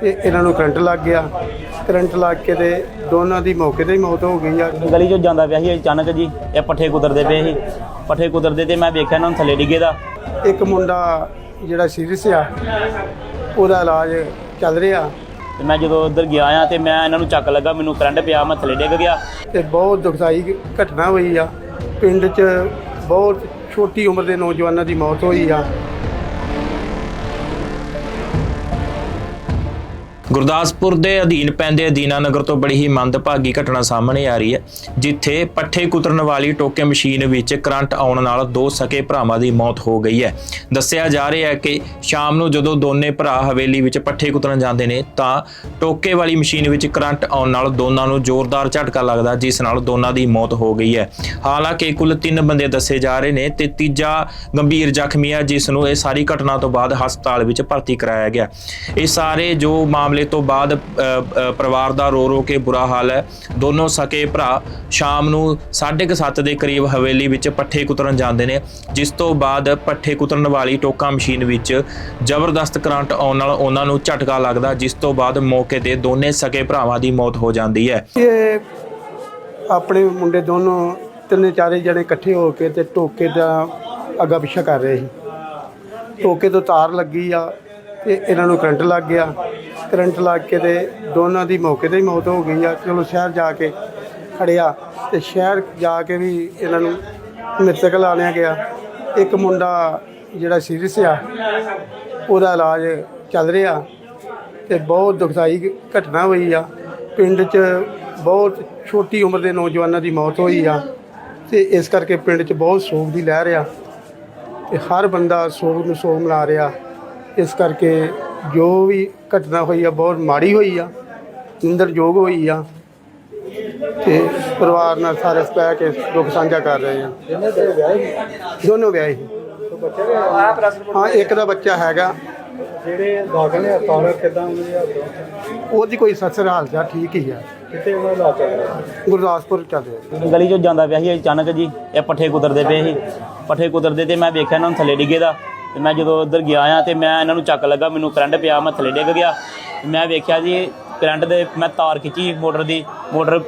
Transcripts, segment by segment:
ਤੇ ਇਹਨਾਂ ਨੂੰ ਕਰੰਟ ਲੱਗ ਗਿਆ। ਕਰੰਟ ਲੱਗ ਕੇ ਤੇ ਦੋਨਾਂ ਦੀ ਮੌਕੇ ਤੇ ਹੀ ਮੌਤ ਹੋ ਗਈ ਆ। ਗਲੀ 'ਚੋਂ ਜਾਂਦਾ ਪਿਆ ਸੀ ਅਚਾਨਕ ਜੀ ਇਹ ਪੱਠੇ ਕੁਤਰਦੇ ਪਏ ਸੀ। ਪੱਠੇ ਕੁਤਰਦੇ ਤੇ ਮੈਂ ਵੇਖਿਆ ਇਹਨਾਂ ਨੂੰ ਥੱਲੇ ਡਿੱਗੇ ਦਾ। ਇੱਕ ਮੁੰਡਾ ਜਿਹੜਾ ਸੀਰੀਅਸ ਆ ਉਹਦਾ ਇਲਾਜ ਚੱਲ ਰਿਹਾ। ਤੇ ਮੈਂ ਜਦੋਂ ਉੱਧਰ ਗਿਆ ਆ ਤੇ ਮੈਂ ਇਹਨਾਂ ਨੂੰ ਚੱਕ ਲੱਗਾ ਮੈਨੂੰ ਕਰੰਟ ਪਿਆ ਮੈਂ ਥੱਲੇ ਡਿੱਗ ਗਿਆ। ਤੇ ਬਹੁਤ ਦੁਖਦਾਈ ਘਟਨਾ ਹੋਈ ਆ। ਪਿੰਡ 'ਚ ਬਹੁਤ ਛੋਟੀ ਉਮਰ ਦੇ ਨੌਜਵਾਨਾਂ ਦੀ ਮੌਤ ਹੋਈ ਆ। ਗੁਰਦਾਸਪੁਰ ਦੇ ਅਧੀਨ ਪੈਂਦੇ ਦੀਨਾਨਗਰ ਤੋਂ ਬੜੀ ਹੀ ਮੰਦਭਾਗੀ ਘਟਨਾ ਸਾਹਮਣੇ ਆ ਰਹੀ ਹੈ, ਜਿੱਥੇ ਪੱਠੇ ਕੁਤਰਨ ਵਾਲੀ ਟੋਕੇ ਮਸ਼ੀਨ ਵਿੱਚ ਕਰੰਟ ਆਉਣ ਨਾਲ ਦੋ ਸਕੇ ਭਰਾਵਾਂ ਦੀ ਮੌਤ ਹੋ ਗਈ ਹੈ। ਦੱਸਿਆ ਜਾ ਰਿਹਾ ਹੈ ਕਿ ਸ਼ਾਮ ਨੂੰ ਜਦੋਂ ਦੋਨੇ ਭਰਾ ਹਵੇਲੀ ਵਿੱਚ ਪੱਠੇ ਕੁਤਰਨ ਜਾਂਦੇ ਨੇ, ਤਾਂ ਟੋਕੇ ਵਾਲੀ ਮਸ਼ੀਨ ਵਿੱਚ ਕਰੰਟ ਆਉਣ ਨਾਲ ਦੋਨਾਂ ਨੂੰ ਜ਼ੋਰਦਾਰ ਝਟਕਾ ਲੱਗਦਾ, ਜਿਸ ਨਾਲ ਦੋਨਾਂ ਦੀ ਮੌਤ ਹੋ ਗਈ ਹੈ। ਹਾਲਾਂਕਿ ਕੁੱਲ ਤਿੰਨ ਬੰਦੇ ਦੱਸੇ ਜਾ ਰਹੇ ਨੇ ਤੇ ਤੀਜਾ ਗੰਭੀਰ ਜ਼ਖਮੀ ਹੈ, ਜਿਸ ਨੂੰ ਇਹ ਸਾਰੀ ਘਟਨਾ ਤੋਂ ਬਾਅਦ ਹਸਪਤਾਲ ਵਿੱਚ ਭਰਤੀ ਕਰਾਇਆ ਗਿਆ। ਇਹ ਸਾਰੇ ਜੋ ਮਾਮਲੇ ਤੋਂ ਬਾਅਦ ਪਰਿਵਾਰ ਦਾ ਰੋ ਰੋ ਕੇ ਬੁਰਾ ਹਾਲ ਹੈ। ਦੋਨੋਂ ਸਕੇ ਭਰਾ ਸ਼ਾਮ ਨੂੰ 7:30 ਦੇ ਕਰੀਬ ਹਵੇਲੀ ਵਿੱਚ ਪੱਠੇ ਕੁਤਰਨ ਜਾਂਦੇ ਨੇ, ਜਿਸ ਤੋਂ ਬਾਅਦ ਪੱਠੇ ਕੁਤਰਨ ਵਾਲੀ ਟੋਕਾ ਮਸ਼ੀਨ ਵਿੱਚ ਜ਼ਬਰਦਸਤ ਕਰੰਟ ਆਉਣ ਨਾਲ ਉਹਨਾਂ ਨੂੰ ਝਟਕਾ ਲੱਗਦਾ, ਜਿਸ ਤੋਂ ਬਾਅਦ ਮੌਕੇ ਤੇ ਦੋਨੇ ਸਕੇ ਭਰਾਵਾਂ ਦੀ ਮੌਤ ਹੋ ਜਾਂਦੀ ਹੈ। ਇਹ ਆਪਣੇ ਮੁੰਡੇ ਦੋਨੋਂ, ਤਿੰਨੇ ਚਾਰੇ ਜਣੇ ਇਕੱਠੇ ਹੋ ਕੇ ਤੇ ਟੋਕੇ ਦਾ ਅੱਗਾ ਪਿੱਛਾ ਕਰ ਰਹੇ ਸੀ। ਟੋਕੇ ਤੋਂ ਤਾਰ ਲੱਗੀ ਆ ਤੇ ਇਹਨਾਂ ਨੂੰ ਕਰੰਟ ਲੱਗ ਗਿਆ। ਕਰੰਟ ਲੱਗ ਕੇ ਤੇ ਦੋਨਾਂ ਦੀ ਮੌਕੇ ਤੇ ਹੀ ਮੌਤ ਹੋ ਗਈ ਆ। ਚਲੋ ਸ਼ਹਿਰ ਜਾ ਕੇ ਖੜਿਆ ਤੇ ਸ਼ਹਿਰ ਜਾ ਕੇ ਵੀ ਇਹਨਾਂ ਨੂੰ ਮ੍ਰਿਤਕ ਲਾਣਿਆ ਗਿਆ। ਇੱਕ ਮੁੰਡਾ ਜਿਹੜਾ ਸੀਰੀਅਸ ਆ, ਉਹਦਾ ਇਲਾਜ ਚੱਲ ਰਿਹਾ ਤੇ ਬਹੁਤ ਦੁਖਦਾਈ ਘਟਨਾ ਹੋਈ ਆ। ਪਿੰਡ 'ਚ ਬਹੁਤ ਛੋਟੀ ਉਮਰ ਦੇ ਨੌਜਵਾਨਾਂ ਦੀ ਮੌਤ ਹੋਈ ਆ ਤੇ ਇਸ ਕਰਕੇ ਪਿੰਡ 'ਚ ਬਹੁਤ ਸੋਗ ਦੀ ਲਹਿਰ ਆ ਤੇ ਹਰ ਬੰਦਾ ਸੋਗ ਨੂੰ ਸੋਗ ਮਨਾ ਰਿਹਾ। ਇਸ ਕਰਕੇ ਜੋ ਵੀ ਘਟਨਾ ਹੋਈ ਆ ਬਹੁਤ ਮਾੜੀ ਹੋਈ ਆ ਨਿੰਦਰਯੋਗ ਹੋਈ ਆ ਤੇ ਪਰਿਵਾਰ ਨਾਲ ਸਾਰੇ ਬਹਿ ਕੇ ਦੁੱਖ ਸਾਂਝਾ ਕਰ ਰਹੇ ਆ। ਦੋਨੋਂ ਵਿਆਹੇ ਸੀ। ਹਾਂ ਇੱਕ ਦਾ ਬੱਚਾ ਹੈਗਾ। ਜਿਹੜੇ ਦਾਖਲ ਨੇ ਹਸਪਤਾਲ ਕਿਦਾਂ ਉਹਦੇ ਉਹਦੀ ਕੋਈ ਸੱਸਰ ਹਾਲ ਚਾਲ ਠੀਕ ਹੀ ਆ। ਕਿਤੇ ਉਹਨਾਂ ਦਾ ਗੁਰਦਾਸਪੁਰ ਚੱਲ ਰਿਹਾ। ਗਲੀ 'ਚੋਂ ਜਾਂਦਾ ਪਿਆ ਸੀ ਅਚਾਨਕ ਜੀ ਇਹ ਪੱਠੇ ਕੁਤਰਦੇ ਪਏ ਸੀ। ਪੱਠੇ ਕੁਤਰਦੇ ਤੇ ਮੈਂ ਵੇਖਿਆ ਇਹਨਾਂ ਨੂੰ ਥੱਲੇ ਡਿੱਗੇ ਦਾ। ਤੇ ਮੈਂ ਜਦੋਂ ਉੱਧਰ ਗਿਆ ਆ ਤੇ ਮੈਂ ਇਹਨਾਂ ਨੂੰ ਚੱਕ ਲੱਗਾ ਮੈਨੂੰ ਕਰੰਟ ਪਿਆ ਮੈਂ ਥੱਲੇ ਡਿੱਗ ਗਿਆ। ਮੈਂ ਵੇਖਿਆ ਜੀ ਕਰੰਟ ਦੇ ਮੈਂ ਤਾਰ ਖਿੱਚੀ ਮੋਟਰ ਦੀ ਮੋਟਰ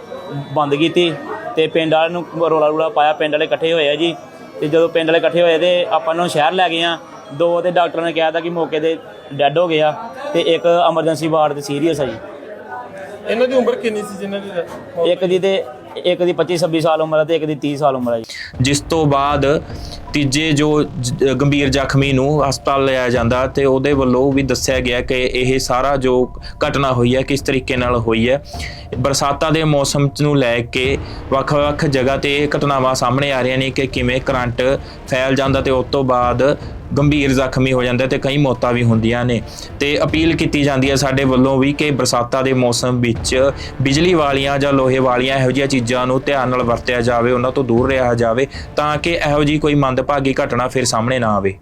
ਬੰਦ ਕੀਤੀ ਤੇ ਪਿੰਡ ਵਾਲਿਆਂ ਨੂੰ ਰੋਲਾ ਰੂਲਾ ਪਾਇਆ ਪਿੰਡ ਵਾਲੇ ਇਕੱਠੇ ਹੋਏ ਆ ਜੀ। ਤੇ ਜਦੋਂ ਪਿੰਡ ਵਾਲੇ ਇਕੱਠੇ ਹੋਏ ਤੇ ਆਪਾਂ ਨੂੰ ਸ਼ਹਿਰ ਲੈ ਗਏ ਆ। ਦੋ ਤੇ ਡਾਕਟਰ ਨੇ ਕਿਹਾ ਤਾਂ ਕਿ ਮੌਕੇ ਤੇ ਡੈੱਡ ਹੋ ਗਿਆ ਤੇ ਇੱਕ ਐਮਰਜੈਂਸੀ ਵਾਰਡ ਤੇ ਸੀਰੀਅਸ ਆ ਜੀ। ਇਹਨਾਂ ਦੀ ਉਮਰ ਕਿੰਨੀ ਸੀ ਜਿਨ੍ਹਾਂ ਦੀ ਇੱਕ ਦੀ ਤੇ ਇੱਕ ਦੀ 25 26 ਸਾਲ ਉਮਰ ਹੈ ਤੇ ਇੱਕ ਦੀ 30 ਸਾਲ ਉਮਰ ਹੈ ਜੀ। ਜਿਸ ਤੋਂ ਬਾਅਦ ਤੀਜੇ ਜੋ ਗੰਭੀਰ ਜ਼ਖਮੀ ਨੂੰ ਹਸਪਤਾਲ ਲਿਆਇਆ ਜਾਂਦਾ ਤੇ ਉਹਦੇ ਵੱਲੋਂ ਵੀ ਦੱਸਿਆ ਗਿਆ ਕਿ ਇਹ ਸਾਰਾ ਜੋ ਘਟਨਾ ਹੋਈ ਹੈ, ਕਿਸ ਤਰੀਕੇ ਨਾਲ ਹੋਈ ਹੈ। ਬਰਸਾਤਾਂ ਦੇ ਮੌਸਮ ਨੂੰ ਲੈ ਕੇ ਵੱਖ-ਵੱਖ ਜਗ੍ਹਾ ਤੇ ਇਹ ਘਟਨਾਵਾਂ ਸਾਹਮਣੇ ਆ ਰਹੀਆਂ ਨੇ ਕਿ ਕਿਵੇਂ ਕਰੰਟ ਫੈਲ ਜਾਂਦਾ ਤੇ ਉਸ ਤੋਂ ਬਾਅਦ ਗੰਭੀਰ ਜ਼ਖਮੀ ਹੋ ਜਾਂਦਾ ਤੇ ਕਈ ਮੌਤਾਂ ਵੀ ਹੁੰਦੀਆਂ ਨੇ। ਤੇ ਅਪੀਲ ਕੀਤੀ ਜਾਂਦੀ ਹੈ ਸਾਡੇ ਵੱਲੋਂ ਵੀ ਕਿ ਬਰਸਾਤਾਂ ਦੇ ਮੌਸਮ ਵਿੱਚ ਬਿਜਲੀ ਵਾਲੀਆਂ ਜਾਂ ਲੋਹੇ ਵਾਲੀਆਂ ਇਹੋ ਜਿਹੀਆਂ ਚੀਜ਼ਾਂ ਨੂੰ ਧਿਆਨ ਨਾਲ ਵਰਤਿਆ ਜਾਵੇ, ਉਹਨਾਂ ਤੋਂ ਦੂਰ ਰਿਹਾ ਜਾਵੇ, ਤਾਂ ਕਿ ਇਹੋ ਜਿਹੀ ਕੋਈ ਮੰਦਭਾਗੀ ਘਟਨਾ ਫਿਰ ਸਾਹਮਣੇ ਨਾ ਆਵੇ।